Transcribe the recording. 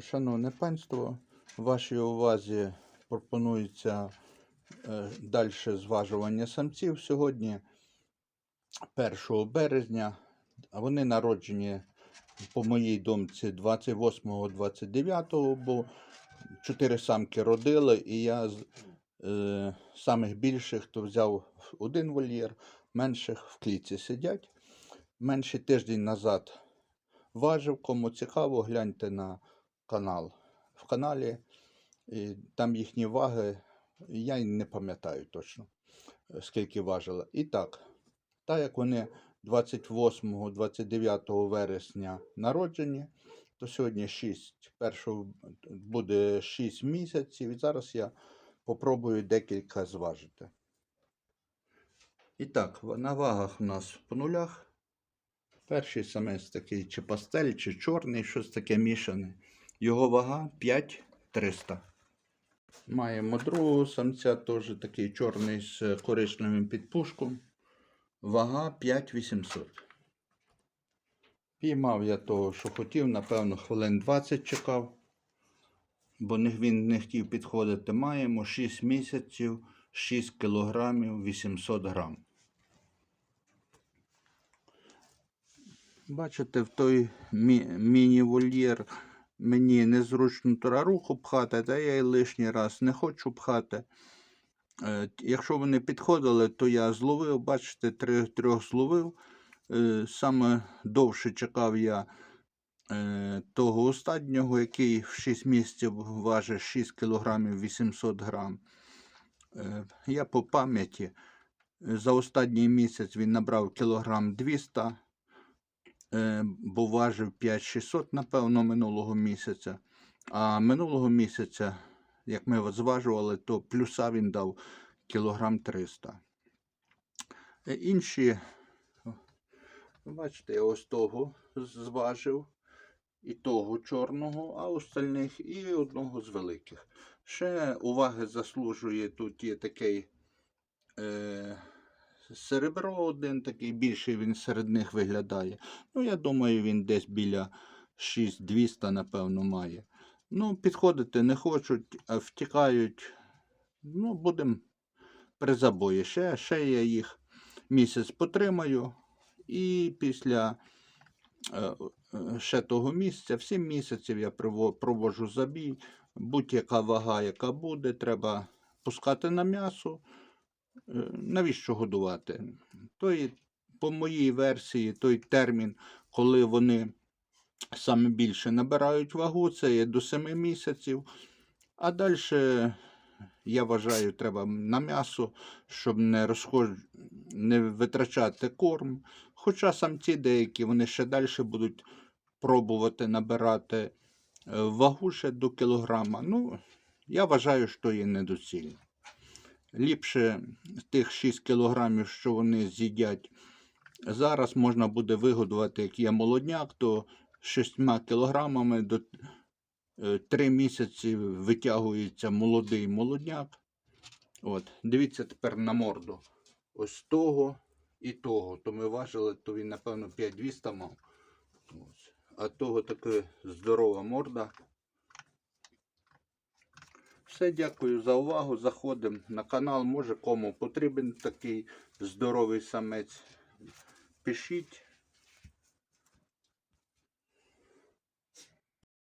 Шановне панство, вашій увазі пропонується е, далі зважування самців сьогодні, 1 березня. Вони народжені, по моїй думці, 28-29, бо чотири самки родили, і я з е, самих більших то взяв один вольєр, менших в клітці сидять. Менший тиждень назад важив. Кому цікаво, гляньте на канал. В каналі і там їхні ваги, я не пам'ятаю точно, е, скільки важили. І так, так як вони 28-29 вересня народжені, то сьогодні 6, першого буде 6 місяців, і зараз я попробую декілька зважити. І так, на вагах у нас по нулях. Перший самець такий чи пастель, чи чорний, щось таке мішане. Його вага 5300. Маємо другого самця, теж такий чорний з коричневим підпушком. Вага 5800. Піймав я того, що хотів, напевно, хвилин 20 чекав, бо він не хотів підходити. Маємо 6 місяців, 6 кілограмів 800 грам. Бачите, в той мі- міні-вольєр мені незручно туди руку пхати, та я й лишній раз не хочу пхати. Е, Якщо вони підходили, то я зловив, бачите, три, трьох зловив. Е, Саме довше чекав я е, того останнього, який в 6 місяців важить 6 кг 800 грам. Е, Я по пам'яті за останній місяць він набрав кілограм 200 е, бо важив 5600, напевно, минулого місяця. А минулого місяця, як ми зважували, то плюса він дав кілограм 300. Е, Інші, бачите, я ось того зважив, і того чорного, а остальних і одного з великих. Ще уваги заслужує тут є такий е, серебро один, такий більший він серед них виглядає. Ну, я думаю, він десь біля 6200, напевно, має. Ну, підходити не хочуть, а втікають. Ну, будемо при забої. Ще, ще я їх місяць потримаю. І після е, е, ще того місяця, в 7 місяців я проводжу забій. Будь-яка вага, яка буде, треба пускати на м'ясо. Е, Навіщо годувати? Той, по моїй версії, той термін, коли вони саме більше набирають вагу, це є до 7 місяців. А далі, я вважаю, треба на м'ясо, щоб не розхож... не витрачати корм. Хоча самці деякі вони ще далі будуть пробувати набирати е, вагу ще до кілограма. Ну, я вважаю, що є недоцільно. Ліпше тих 6 кілограмів, що вони з'їдять зараз, можна буде вигодувати, як є молодняк, то 6 кілограмами до 3 місяці витягується молодий молодняк. От. Дивіться тепер на морду. Ось того і того. То ми важили, то він, напевно, 5200 мав. Ось. А того така здорова морда. Все, дякую за увагу. Заходимо на канал. Може кому потрібен такий здоровий самець. Пишіть.